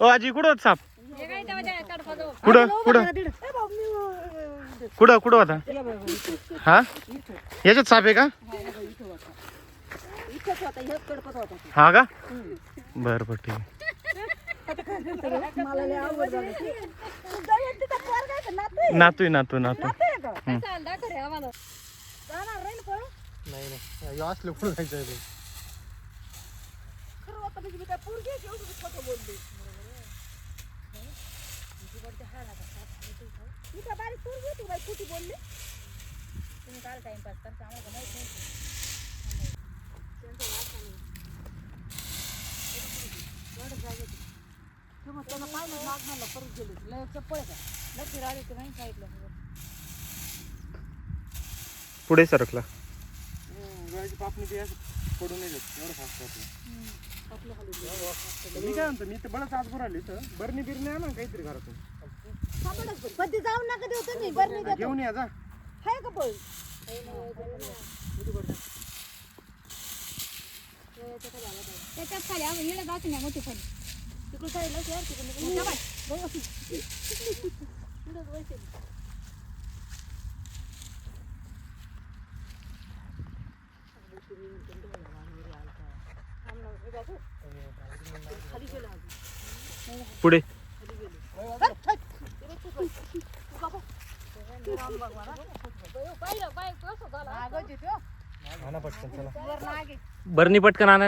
ओ आजी कुठं होत साप? कुठं? कुठं? कुठं कुठं होता? हा? याच्यात साप आहे का? हा का? बर बर ठीक आहे. नातू नातू नातू. नाही असलं कुठं जायचं आहे ते? खरं होतं म्हणजे मी बारीक पोरगी होती बाई, खोटी बोलली. तुम्ही काल टाइमपास करता आम्हाला माहीत नाही. त्याला पाहिलं परत गेले. लय का? राहिली नाही सांगितलं पुढे सरकला हं, गळ्याची पापणी ती असं पडून नाही देत. एवढं फास्ट होतं. मी काय म्हणतो मी तर बरंच आज बरं आली इथं बरणी बिरणी आहे ना काहीतरी घरातून पण. ते जाऊन नका देऊ तुम्ही बरं नाही देतो. घेऊन या जा. हाय का पण त्याच्यात खाली येडं दाखवून या मोठी खाली. तिकडे जायला यार तिकडे जा बाय. पुढे पाहिलं बाय कसं झालं आणा पटकन चला बरणी पटकन आणायला लॉक्स बरं नाही आणायला पटकन मग बरं झालं बरणी पटकन आहे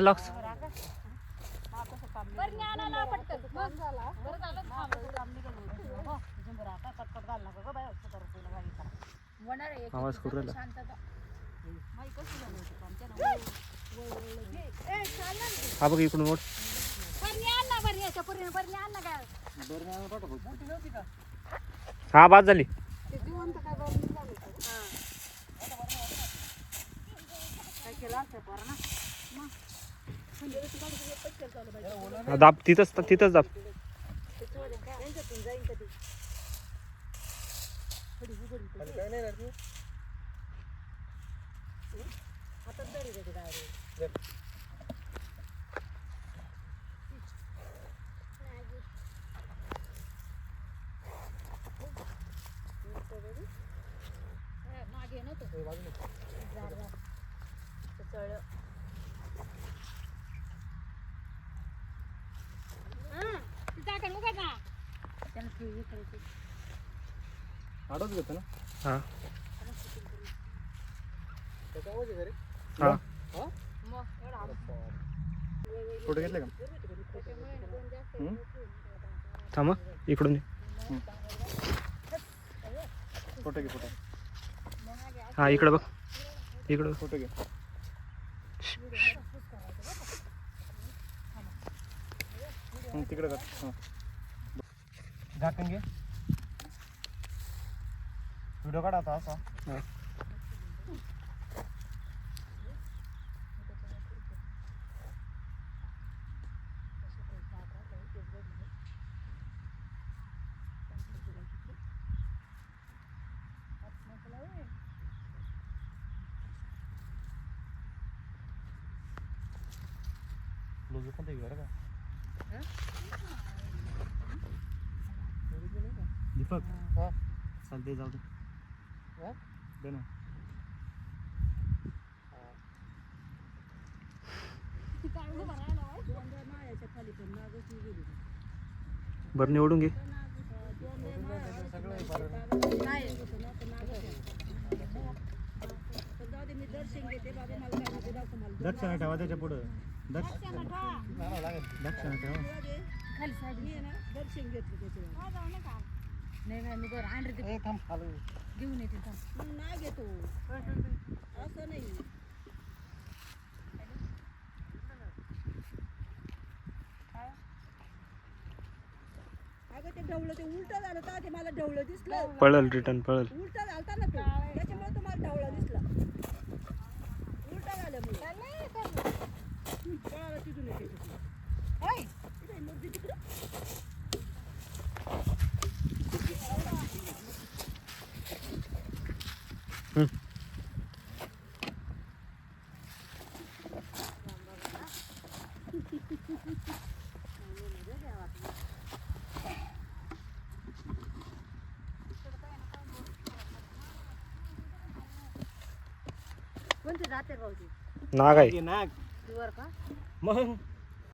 एक आवाज करू राहिला. हा बघ इकडून मोठ याच्या काय हा बाद झाली. ते काय बरं झालं काय केलं असं पोरानं? हा, दाब तिथंच तिथंच दाब त्यांच्यातून जाईन कधी खाली काय नाही राहत. हातात धरी देते direct. हा, मागे नव्हतं हे बाजूला. चळ चाकण उघड ना त्याला ठेव हे इकडं बघ. इकडं फोटो घे. तिकडे कर. हं. झाकण घे. व्हिडिओ काढा आता असा. हा. लोजू पण बरं का दीपक हा चालते जाऊ दे हा? दे ना घे बरं. काय होतं ना, तर नागच आहे. पण जाऊ दे, मी दर्शन ठेवा त्याच्या पुढं. दक्षिणा दर्शन घेतलं त्याच्यावर. नाही नाही घेऊन येते नाग येतो असं नाही अगं ते ढवळं ते उलट झालं तर ते मला ढवळं दिसलं. पळल रिटर्न पळल. उलट झालता ना तो. त्याच्यामुळे तुम्हाला ढवळं दिसला. 응. 나가. 나가. तिथे का? मग?